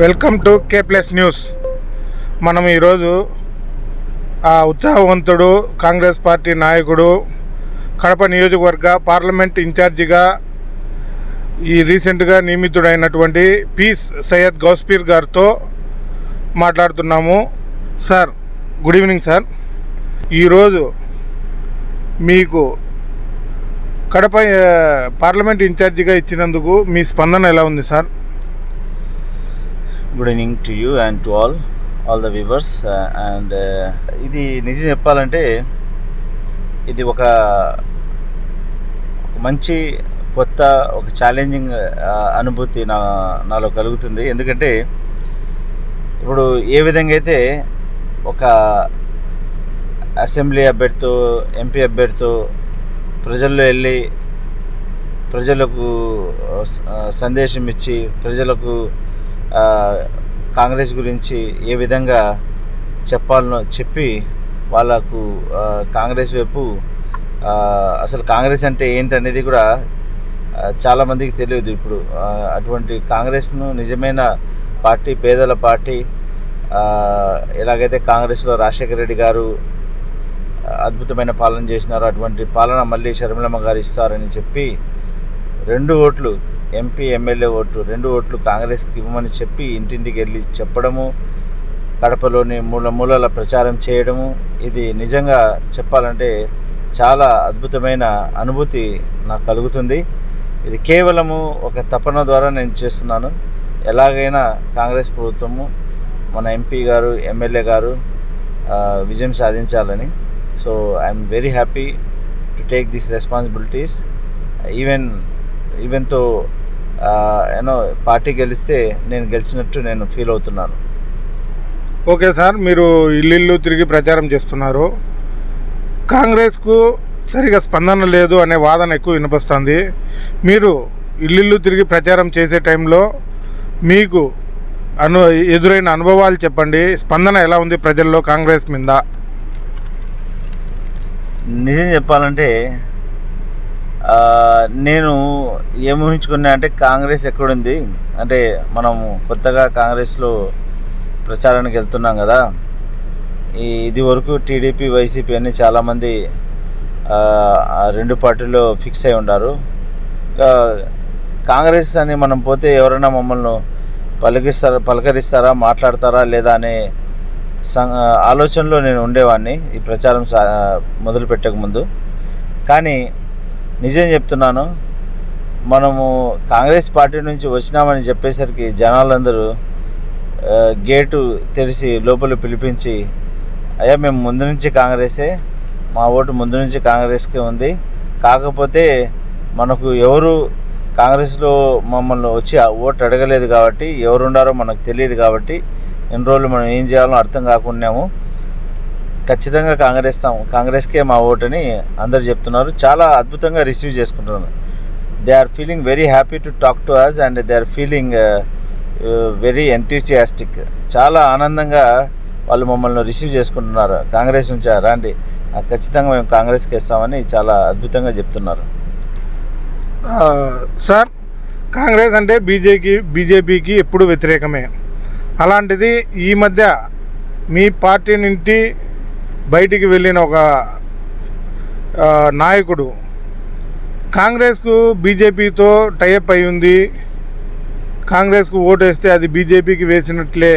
Welcome to K plus news. మనం ఈరోజు ఆ ఉత్సాహవంతుడు కాంగ్రెస్ పార్టీ నాయకుడు కడప నియోజకవర్గ పార్లమెంట్ ఇన్ఛార్జిగా ఈ రీసెంట్గా నియమితుడైనటువంటి పీస్ సయ్యద్ గౌస్పీర్ గారితో మాట్లాడుతున్నాము. Sir good evening sir. ఈరోజు మీకు కడప పార్లమెంట్ ఇన్ఛార్జిగా ఇచ్చినందుకు మీ స్పందన ఎలా ఉంది sir? Good evening to you and to all all the viewers and ఇది నిజం చెప్పాలంటే ఇది ఒక మంచి కొత్త ఒక ఛాలెంజింగ్ అనుభూతి నా నాలో కలుగుతుంది. ఎందుకంటే ఇప్పుడు ఏ విధంగా అయితే ఒక అసెంబ్లీ అభ్యర్థితో ఎంపీ అభ్యర్థితో ప్రజల్లో వెళ్ళి ప్రజలకు సందేశం ఇచ్చి ప్రజలకు కాంగ్రెస్ గురించి ఏ విధంగా చెప్పాలనో చెప్పి వాళ్ళకు కాంగ్రెస్ వైపు అసలు కాంగ్రెస్ అంటే ఏంటనేది కూడా చాలామందికి తెలియదు ఇప్పుడు. అటువంటి కాంగ్రెస్ను నిజమైన పార్టీ పేదల పార్టీ ఎలాగైతే కాంగ్రెస్లో రాజశేఖర రెడ్డి గారు అద్భుతమైన పాలన చేసినారు అటువంటి పాలన మళ్ళీ షర్మిలమ్మ గారు ఇస్తారని చెప్పి రెండు ఓట్లు ఎంపీ ఎమ్మెల్యే ఓటు రెండు ఓట్లు కాంగ్రెస్కి ఇవ్వమని చెప్పి ఇంటింటికి వెళ్ళి చెప్పడము కడపలోని మూల మూలల ప్రచారం చేయడము ఇది నిజంగా చెప్పాలంటే చాలా అద్భుతమైన అనుభూతి నాకు కలుగుతుంది. ఇది కేవలము ఒక తపన ద్వారా నేను చేస్తున్నాను. ఎలాగైనా కాంగ్రెస్ ప్రభుత్వము మన ఎంపీ గారు ఎమ్మెల్యే గారు విజయం సాధించాలని. So I'm very happy to take this responsibilities. Even ఈవెన్తో you know party గెలిస్తే నేను గెలిచినట్టు నేను ఫీల్ అవుతున్నాను. ఓకే సార్ మీరు ఇల్లు తిరిగి ప్రచారం చేస్తున్నారు. కాంగ్రెస్కు సరిగా స్పందన లేదు అనే వాదన ఎక్కువ వినిపిస్తుంది. మీరు ఇల్లు తిరిగి ప్రచారం చేసే టైంలో మీకు అను ఎదురైన అనుభవాలు చెప్పండి. స్పందన ఎలా ఉంది ప్రజల్లో కాంగ్రెస్ మీద? నిజం చెప్పాలంటే నేను ఏం ఊహించుకున్నా అంటే కాంగ్రెస్ ఎక్కడుంది? అంటే మనము కొత్తగా కాంగ్రెస్లో ప్రచారానికి వెళ్తున్నాం కదా. ఈ ఇది వరకు టీడీపీ వైసీపీ అని చాలామంది రెండు పార్టీలో ఫిక్స్ అయి ఉన్నారు కాంగ్రెస్ అని మనం పోతే ఎవరైనా మమ్మల్ని పలికిస్తారా పలకరిస్తారా మాట్లాడతారా లేదా అనే సం ఆలోచనలో నేను ఉండేవాడిని ఈ ప్రచారం సా మొదలు పెట్టక ముందు కానీ నిజం చెప్తున్నాను. మనము కాంగ్రెస్ పార్టీ నుంచి వచ్చినామని చెప్పేసరికి జనాలందరూ గేటు తెరిచి లోపల పిలిపించి అయ్యా మేము ముందు నుంచి కాంగ్రెసే మా ఓటు ముందు నుంచి కాంగ్రెస్కే ఉంది. కాకపోతే మనకు ఎవరు కాంగ్రెస్లో మమ్మల్ని వచ్చి ఆ ఓటు అడగలేదు కాబట్టి ఎవరు మనకు తెలియదు కాబట్టి ఎన్ని రోజులు మనం ఏం చేయాలో అర్థం కాకున్నాము ఖచ్చితంగా కాంగ్రెస్ తాము కాంగ్రెస్కే మా ఓటని అందరు చెప్తున్నారు. చాలా అద్భుతంగా రిసీవ్ చేసుకుంటున్నారు. They are feeling very happy to talk to us and they are feeling uh, very enthusiastic చాలా ఆనందంగా వాళ్ళు మమ్మల్ని రిసీవ్ చేసుకుంటున్నారు. కాంగ్రెస్ నుంచి రండి. ఖచ్చితంగా మేము కాంగ్రెస్కి వేస్తామని చాలా అద్భుతంగా చెప్తున్నారు. సార్ కాంగ్రెస్ అంటే బీజేపీ బీజేపీకి ఎప్పుడు వ్యతిరేకమే. అలాంటిది ఈ మధ్య మీ పార్టీ నుండి బయటికి వెళ్ళిన ఒక నాయకుడు. కాంగ్రెస్కు బీజేపీతో టైఅప్ అయి ఉంది. కాంగ్రెస్కు ఓటేస్తే అది బీజేపీకి వేసినట్లే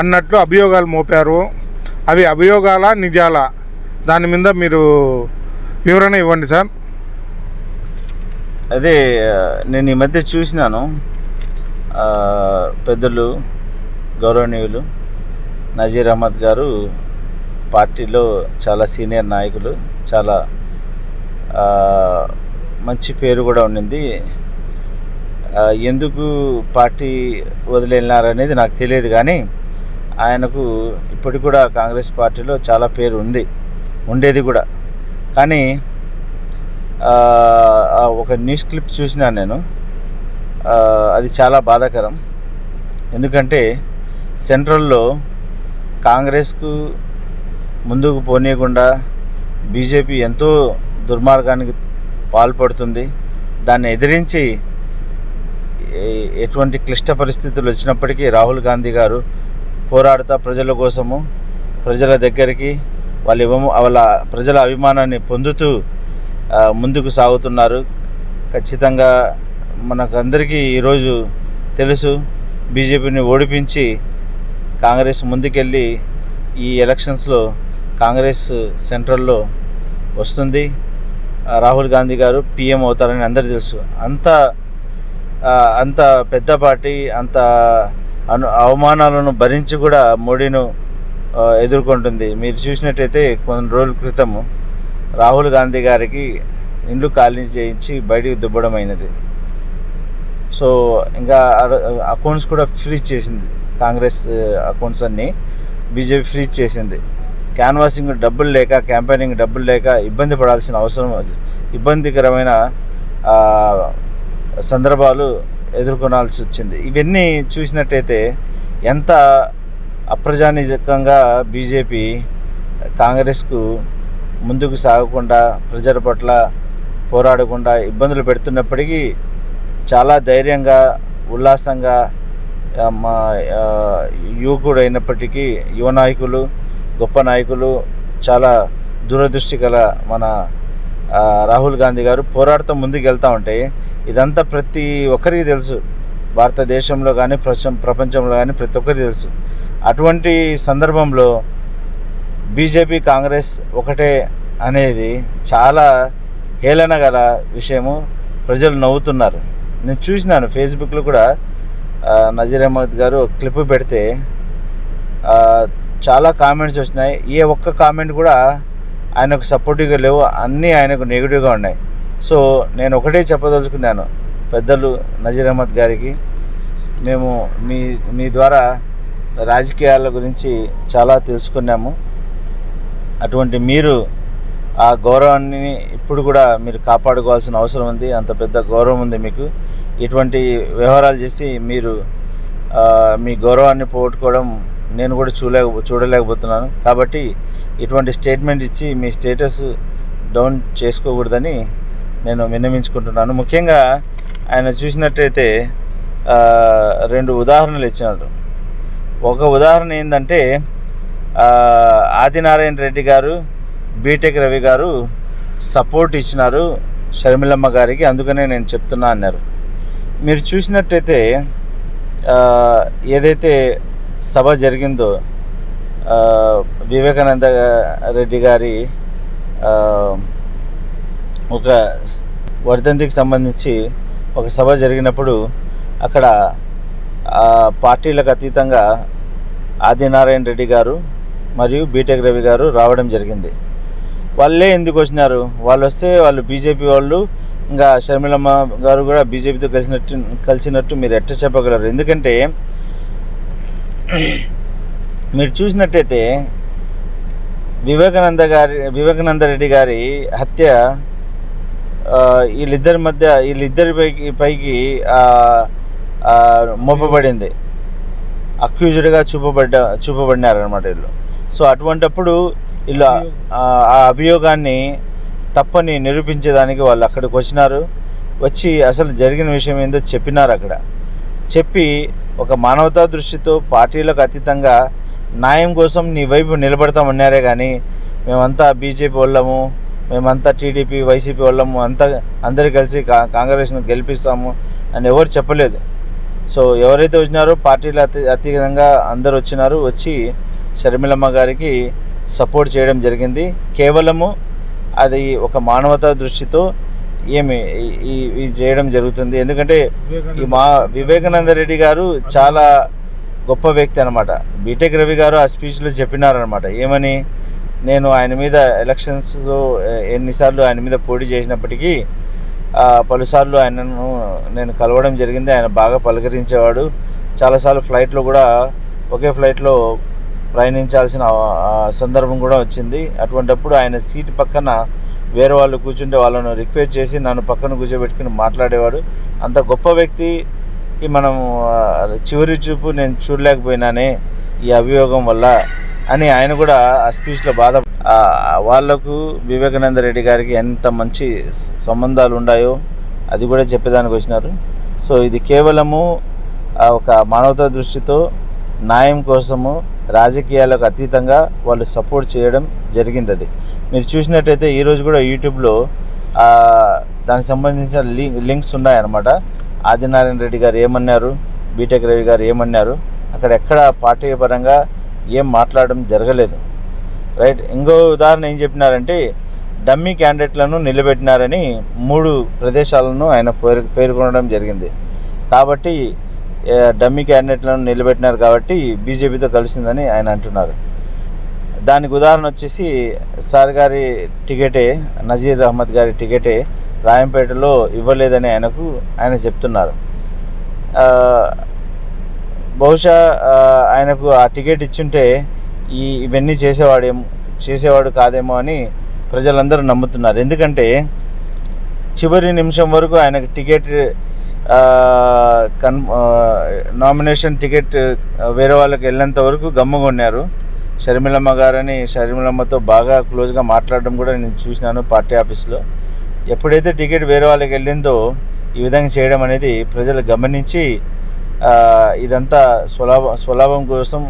అన్నట్లు అభియోగాలు మోపారు. అవి అభియోగాల నిజాలా? దాని మీద మీరు వివరణ ఇవ్వండి సార్. అదే నేను ఈ మధ్య చూసినాను. పెద్దలు గౌరవనీయులు నజీర్ అహ్మద్ గారు పార్టీలో చాలా సీనియర్ నాయకులు చాలా మంచి పేరు కూడా ఉండింది. ఎందుకు పార్టీ వదిలేనారనేది నాకు తెలియదు కానీ ఆయనకు ఇప్పటికి కూడా కాంగ్రెస్ పార్టీలో చాలా పేరు ఉంది ఉండేది కూడా. కానీ ఒక న్యూస్ క్లిప్ చూసినా నేను అది చాలా బాధాకరం. ఎందుకంటే సెంట్రల్లో కాంగ్రెస్కు ముందుకు పోనీయకుండా బీజేపీ ఎంతో దుర్మార్గానికి పాల్పడుతుంది. దాన్ని ఎదిరించి ఎటువంటి క్లిష్ట పరిస్థితులు వచ్చినప్పటికీ రాహుల్ గాంధీ గారు పోరాడుతా ప్రజల కోసము ప్రజల దగ్గరికి వాళ్ళ ఇవ్వము వాళ్ళ ప్రజల అభిమానాన్ని పొందుతూ ముందుకు సాగుతున్నారు. ఖచ్చితంగా మనకందరికీ ఈరోజు తెలుసు బీజేపీని ఓడిపించి కాంగ్రెస్ ముందుకెళ్ళి ఈ ఎలక్షన్స్లో కాంగ్రెస్ సెంట్రల్లో వస్తుంది. రాహుల్ గాంధీ గారు పీఎం అవుతారని అందరికీ తెలుసు. అంత అంత పెద్ద పార్టీ అంత అను అవమానాలను భరించి కూడా మోడీను ఎదుర్కొంటుంది. మీరు చూసినట్టయితే కొన్ని రోజుల క్రితము రాహుల్ గాంధీ గారికి ఇండ్లు ఖాళీ చేయించి బయటికి దుబ్బడం అయినది. సో ఇంకా అకౌంట్స్ కూడా ఫ్రీజ్ చేసింది. కాంగ్రెస్ అకౌంట్స్ అన్నీ బీజేపీ ఫ్రీజ్ చేసింది. క్యాన్వాసింగ్ డబ్బులు లేక క్యాంపెయినింగ్ డబ్బులు లేక ఇబ్బంది పడాల్సిన అవసరం ఇబ్బందికరమైన సందర్భాలు ఎదుర్కొనాల్సి వచ్చింది. ఇవన్నీ చూసినట్టయితే ఎంత అప్రజానికంగా బీజేపీ కాంగ్రెస్కు ముందుకు సాగకుండా ప్రజల పట్ల పోరాడకుండా ఇబ్బందులు పెడుతున్నప్పటికీ చాలా ధైర్యంగా ఉల్లాసంగా మా యువకుడు అయినప్పటికీ యువ నాయకులు గొప్ప నాయకులు చాలా దూరదృష్టి గల మన రాహుల్ గాంధీ గారు పోరాడుతూ ముందుకు వెళ్తూ ఉంటే ఇదంతా ప్రతి ఒక్కరికి తెలుసు. భారతదేశంలో కానీ ప్రపంచంలో కానీ ప్రతి ఒక్కరికి తెలుసు. అటువంటి సందర్భంలో బీజేపీ కాంగ్రెస్ ఒకటే అనేది చాలా హేళన గల విషయము. ప్రజలు నవ్వుతున్నారు. నేను చూసినాను ఫేస్బుక్లో కూడా నజీర్ అహ్మద్ గారు ఒక క్లిప్ పెడితే చాలా కామెంట్స్ వచ్చినాయి. ఏ ఒక్క కామెంట్ కూడా ఆయనకు సపోర్టివ్గా లేవు. అన్నీ ఆయనకు నెగిటివ్గా ఉన్నాయి. సో నేను ఒకటే చెప్పదలుచుకున్నాను. పెద్దలు నజీర్ అహ్మద్ గారికి. మేము మీ మీ ద్వారా రాజకీయాల గురించి చాలా తెలుసుకున్నాము. అటువంటి మీరు ఆ గౌరవాన్ని ఇప్పుడు కూడా మీరు కాపాడుకోవాల్సిన అవసరం ఉంది. అంత పెద్ద గౌరవం ఉంది మీకు. ఇటువంటి వ్యవహారాలు చేసి మీరు మీ గౌరవాన్ని పోగొట్టుకోవడం నేను కూడా చూడలేక చూడలేకపోతున్నాను. కాబట్టి ఇటువంటి స్టేట్మెంట్ ఇచ్చి మీ స్టేటస్ డౌన్ చేసుకోకూడదని నేను విన్నవించుకుంటున్నాను. ముఖ్యంగా ఆయన చూసినట్టయితే రెండు ఉదాహరణలు ఇచ్చినాడు. ఒక ఉదాహరణ ఏంటంటే ఆదినారాయణ రెడ్డి గారు బీటెక్ రవి గారు సపోర్ట్ ఇచ్చినారు షర్మిలమ్మ గారికి అందుకనే నేను చెప్తున్నా అన్నారు. మీరు చూసినట్టయితే ఏదైతే సభ జరిగిందో వివేకానంద రెడ్డి గారి ఒక వర్ధంతికి సంబంధించి ఒక సభ జరిగినప్పుడు అక్కడ పార్టీలకు అతీతంగా ఆదినారాయణ రెడ్డి గారు మరియు బీటెక్ రవి గారు రావడం జరిగింది. వాళ్ళే ఎందుకు వచ్చినారు? వాళ్ళు వస్తే వాళ్ళు బీజేపీ వాళ్ళు ఇంకా షర్మిలమ్మ గారు కూడా బీజేపీతో కలిసినట్టు కలిసినట్టు మీరు ఎట్ట చెప్పగలరు? ఎందుకంటే మీరు చూసినట్టయితే వివేకానంద గారి వివేకానంద రెడ్డి గారి హత్య వీళ్ళిద్దరి మధ్య వీళ్ళిద్దరి పైకి పైకి మోపబడింది. అక్యూజ్డ్గా చూపబడ్డ చూపబడినారనమాట వీళ్ళు. సో అటువంటప్పుడు వీళ్ళు ఆ- ఆ అభియోగాన్ని తప్పని నిరూపించేదానికి వాళ్ళు అక్కడికి వచ్చినారు వచ్చి అసలు జరిగిన విషయం ఏందో చెప్పినారు అక్కడ. చెప్పి ఒక మానవతా దృష్టితో పార్టీలకు అతీతంగా న్యాయం కోసం నీ వైపు నిలబడతామన్నారే కానీ మేమంతా బీజేపీ వాళ్ళము మేమంతా టీడీపీ వైసీపీ వాళ్ళము అంతా అందరు కలిసి కా కాంగ్రెస్ను గెలిపిస్తాము అని ఎవరు చెప్పలేదు. సో ఎవరైతే వచ్చినారో పార్టీలు అతి అతీతంగా అందరు వచ్చినారు వచ్చి షర్మిలమ్మ గారికి సపోర్ట్ చేయడం జరిగింది. కేవలము అది ఒక మానవతా దృష్టితో ఏమి ఇది చేయడం జరుగుతుంది. ఎందుకంటే ఈ మా వివేకానంద రెడ్డి గారు చాలా గొప్ప వ్యక్తి అనమాట బీటెక్ రవి గారు ఆ స్పీచ్లో చెప్పినారనమాట ఏమని? నేను ఆయన మీద ఎలక్షన్స్లో ఎన్నిసార్లు ఆయన మీద పోటీ చేసినప్పటికీ పలుసార్లు ఆయనను నేను కలవడం జరిగింది. ఆయన బాగా పలకరించేవాడు. చాలాసార్లు ఫ్లైట్లో కూడా ఒకే ఫ్లైట్లో ప్రయాణించాల్సిన సందర్భం కూడా వచ్చింది. అటువంటప్పుడు ఆయన సీట్ పక్కన వేరే వాళ్ళు కూర్చుంటే వాళ్ళను రిక్వెస్ట్ చేసి నన్ను పక్కన కూర్చోబెట్టుకుని మాట్లాడేవాడు. అంత గొప్ప వ్యక్తికి మనం చివరి చూపు నేను చూడలేకపోయినానే ఈ అభియోగం వల్ల అని ఆయన కూడా ఆ స్పీచ్లో బాధ వాళ్ళకు వివేకానంద రెడ్డి గారికి ఎంత మంచి సంబంధాలు ఉన్నాయో అది కూడా చెప్పేదానికి వచ్చినారు. సో ఇది కేవలము ఒక మానవతా దృష్టితో న్యాయం కోసము రాజకీయాలకు అతీతంగా వాళ్ళు సపోర్ట్ చేయడం జరిగింది అది. మీరు చూసినట్టయితే ఈరోజు కూడా యూట్యూబ్లో దానికి సంబంధించిన లింక్ లింక్స్ ఉన్నాయన్నమాట. ఆదినారాయణ రెడ్డి గారు ఏమన్నారు? బీటెక్ రవి గారు ఏమన్నారు? అక్కడ ఎక్కడ పార్టీ పరంగా ఏం మాట్లాడడం జరగలేదు. రైట్ ఇంకో ఉదాహరణ ఏం చెప్పినారంటే డమ్మీ క్యాండిడేట్లను నిలబెట్టినారని మూడు ప్రదేశాలను ఆయన పేరు పేర్కొనడం జరిగింది. కాబట్టి డమ్మీ క్యాండిడేట్లను నిలబెట్టినారు కాబట్టి బీజేపీతో కలిసిందని ఆయన అంటున్నారు. దానికి ఉదాహరణ వచ్చేసి సార్ గారి టికెటే నజీర్ అహ్మద్ గారి టికెటే రాయంపేటలో ఇవ్వలేదని ఆయనకు ఆయన చెప్తున్నారు. బహుశా ఆయనకు ఆ టికెట్ ఇచ్చుంటే ఈ ఇవన్నీ చేసేవాడేమో చేసేవాడు కాదేమో అని ప్రజలందరూ నమ్ముతున్నారు. ఎందుకంటే చివరి నిమిషం వరకు ఆయనకు టికెట్ కన్ నామినేషన్ టికెట్ వేరే వాళ్ళకి వెళ్ళేంత వరకు గమ్ముగొన్నారు. షర్మిలమ్మ గారని షర్మిలమ్మతో బాగా క్లోజ్గా మాట్లాడడం కూడా నేను చూసినాను పార్టీ ఆఫీస్లో. ఎప్పుడైతే టికెట్ వేరే వాళ్ళకి వెళ్ళిందో ఈ విధంగా చేయడం అనేది ప్రజలు గమనించి ఇదంతా స్వలాభ స్వలాభం కోసం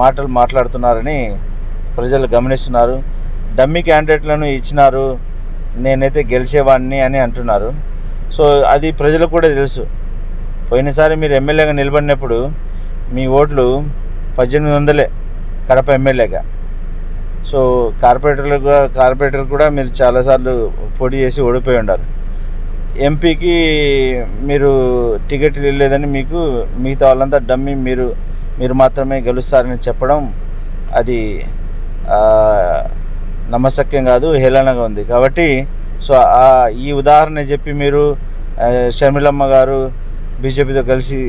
మాటలు మాట్లాడుతున్నారని ప్రజలు గమనిస్తున్నారు. డమ్మి క్యాండిడేట్లను ఇచ్చినారు నేనైతే గెలిచేవాడిని అని అంటున్నారు. సో అది ప్రజలకు కూడా తెలుసు. పోయినసారి మీరు ఎమ్మెల్యేగా నిలబడినప్పుడు మీ ఓట్లు పద్దెనిమిది వందలే. కడప ఎమ్మెల్యేగా. సో కార్పొరేటర్లుగా కార్పొరేటర్ కూడా మీరు చాలాసార్లు పోటీ చేసి ఓడిపోయి ఉండాలి. ఎంపీకి మీరు టికెట్ లేదని మీకు మిగతా వాళ్ళంతా డమ్మి మీరు మీరు మాత్రమే గెలుస్తారని చెప్పడం అది నమ్మశక్యం కాదు హేళనగా ఉంది. కాబట్టి సో ఈ ఉదాహరణ చెప్పి మీరు షర్మిలమ్మ గారు బీజేపీతో కలిసి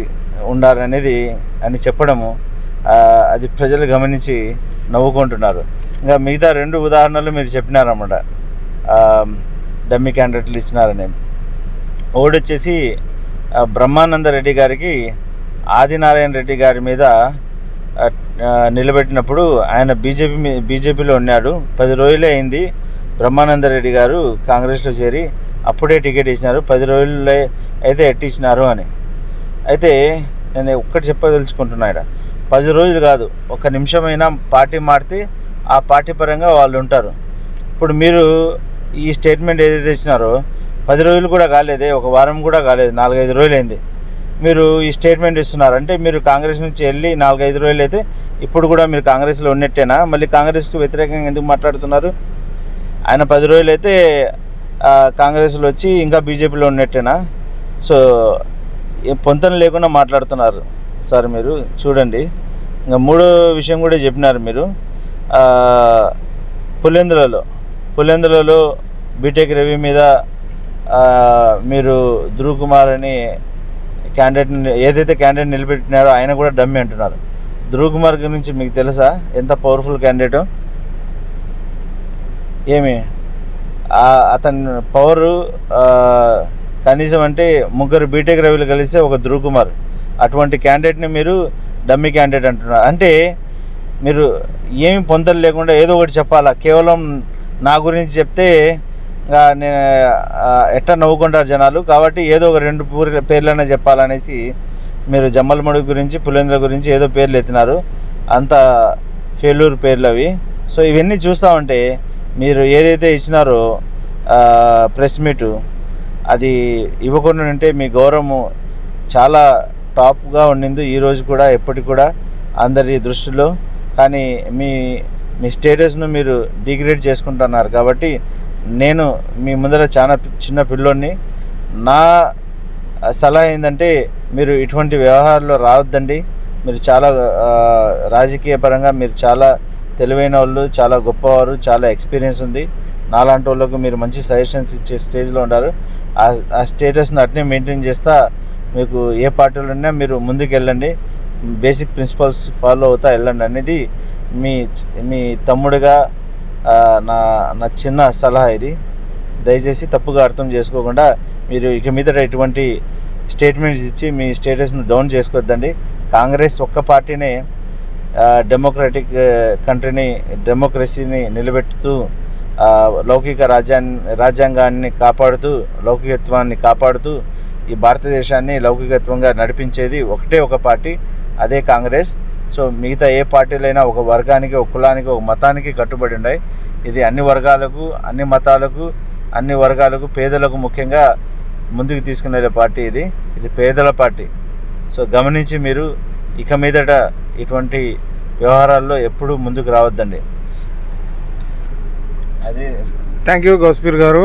ఉండారనేది అని చెప్పడము అది ప్రజలు గమనించి నవ్వుకుంటున్నారు. ఇంకా మిగతా రెండు ఉదాహరణలు మీరు చెప్పినారన్నమాట. డమ్మీ క్యాండిడేట్లు ఇచ్చినారని. ఒకటి వచ్చేసి బ్రహ్మానంద రెడ్డి గారికి ఆదినారాయణ రెడ్డి గారి మీద నిలబెట్టినప్పుడు ఆయన బీజేపీ బీజేపీలో ఉన్నాడు. పది రోజులే అయింది బ్రహ్మానంద రెడ్డి గారు కాంగ్రెస్లో చేరి అప్పుడే టికెట్ ఇచ్చినారు. పది రోజుల్లో అయితే ఎట్టిచ్చినారు అని. అయితే నేను ఒక్కటి చెప్పదలుచుకుంటున్నా ఇక్కడ. పది రోజులు కాదు ఒక నిమిషమైనా పార్టీ మారితే ఆ పార్టీ పరంగా వాళ్ళు ఉంటారు. ఇప్పుడు మీరు ఈ స్టేట్మెంట్ ఏదైతే ఇచ్చినారో పది రోజులు కూడా కాలేదే ఒక వారం కూడా కాలేదు నాలుగైదు రోజులు అయింది మీరు ఈ స్టేట్మెంట్ ఇస్తున్నారు అంటే మీరు కాంగ్రెస్ నుంచి వెళ్ళి నాలుగైదు రోజులు అయితే ఇప్పుడు కూడా మీరు కాంగ్రెస్లో ఉన్నట్టేనా? మళ్ళీ కాంగ్రెస్కు వ్యతిరేకంగా ఎందుకు మాట్లాడుతున్నారు? ఆయన పది రోజులు అయితే కాంగ్రెస్లో వచ్చి ఇంకా బీజేపీలో ఉన్నట్టేనా? సో ఏ పొంతన లేకుండా మాట్లాడుతున్నారు. సార్ మీరు చూడండి. ఇంకా మూడో విషయం కూడా చెప్పినారు మీరు. ఆ, పులివెందులలో బీటెక్ రవి మీద మీరు ధ్రువ్ కుమార్ అని క్యాండిడేట్ని ఏదైతే క్యాండిడేట్ నిలబెట్టినారో ఆయన కూడా డమ్మి అంటున్నారు. ధ్రువ్ కుమార్ గురించి మీకు తెలుసా? ఎంత పవర్ఫుల్ క్యాండిడేట్ ఏమి? అతని పవరు కనీసం అంటే ముగ్గురు బీటెక్ రవిలు కలిస్తే ఒక ధ్రువ్ కుమార్. అటువంటి క్యాండిడేట్ని మీరు డమ్మీ క్యాండిడేట్ అంటున్నారు. అంటే మీరు ఏమి పొందలు లేకుండా ఏదో ఒకటి చెప్పాలా? కేవలం నా గురించి చెప్తే నేను ఆ, ఎట్లా నవ్వుకుంటారు జనాలు? కాబట్టి ఏదో ఒక రెండు పూరి పేర్లైనా చెప్పాలనేసి మీరు జమ్మలమడుగు గురించి పులేంద్ర గురించి ఏదో పేర్లు ఎత్తినారు. అంత ఫెయిల్యూర్ పేర్లు అవి. సో ఇవన్నీ చూస్తూ ఉంటే మీరు ఏదైతే ఇచ్చినారో ప్రెస్ మీటు అది ఇవ్వకుండా ఉంటే మీ గౌరవము చాలా టాప్గా ఉండిందో. ఈరోజు కూడా ఎప్పటికి కూడా అందరి దృష్టిలో. కానీ మీ మీ స్టేటస్ను మీరు డిగ్రేడ్ చేసుకుంటున్నారు. కాబట్టి నేను మీ ముందర చాలా చిన్న పిల్లోడిని. నా సలహా ఏంటంటే మీరు ఇటువంటి వ్యవహారాల్లో రావద్దండి. మీరు చాలా రాజకీయ పరంగా మీరు చాలా తెలివైన వాళ్ళు చాలా గొప్పవారు చాలా ఎక్స్పీరియన్స్ ఉంది. నాలాంటి వాళ్ళకు మీరు మంచి సజెషన్స్ ఇచ్చే స్టేజ్లో ఉన్నారు ఆ స్టేటస్ని అట్నే మెయింటైన్ చేస్తా మీకు ఏ పార్టీలో ఉన్నా మీరు ముందుకు వెళ్ళండి బేసిక్ ప్రిన్సిపల్స్ ఫాలో అవుతా వెళ్ళండి అనేది మీ మీ తమ్ముడిగా నా నా చిన్న సలహా ఇది. దయచేసి తప్పుగా అర్థం చేసుకోకుండా మీరు ఇక మీద ఎటువంటి స్టేట్మెంట్స్ ఇచ్చి మీ స్టేటస్ను డౌన్ చేసుకోవద్దండి. కాంగ్రెస్ ఒక్క పార్టీనే డెమోక్రటిక్ కంట్రీని డెమోక్రసీని నిలబెడుతూ లౌకిక రాజ్యాన్ని రాజ్యాంగాన్ని కాపాడుతూ లౌకికత్వాన్ని కాపాడుతూ ఈ భారతదేశాన్ని లౌకికత్వంగా నడిపించేది ఒకటే ఒక పార్టీ అదే కాంగ్రెస్. సో మిగతా ఏ పార్టీలైనా ఒక వర్గానికి ఒక కులానికి ఒక మతానికి కట్టుబడి ఉన్నాయి ఇది అన్ని వర్గాలకు అన్ని మతాలకు అన్ని వర్గాలకు పేదలకు ముఖ్యంగా ముందుకు తీసుకునే పార్టీ ఇది. ఇది పేదల పార్టీ. సో గమనించి మీరు ఇక మీదట ఇటువంటి వ్యవహారాల్లో ఎప్పుడూ ముందుకు రావద్దండి. థ్యాంక్ యూ గౌస్పీర్ గారు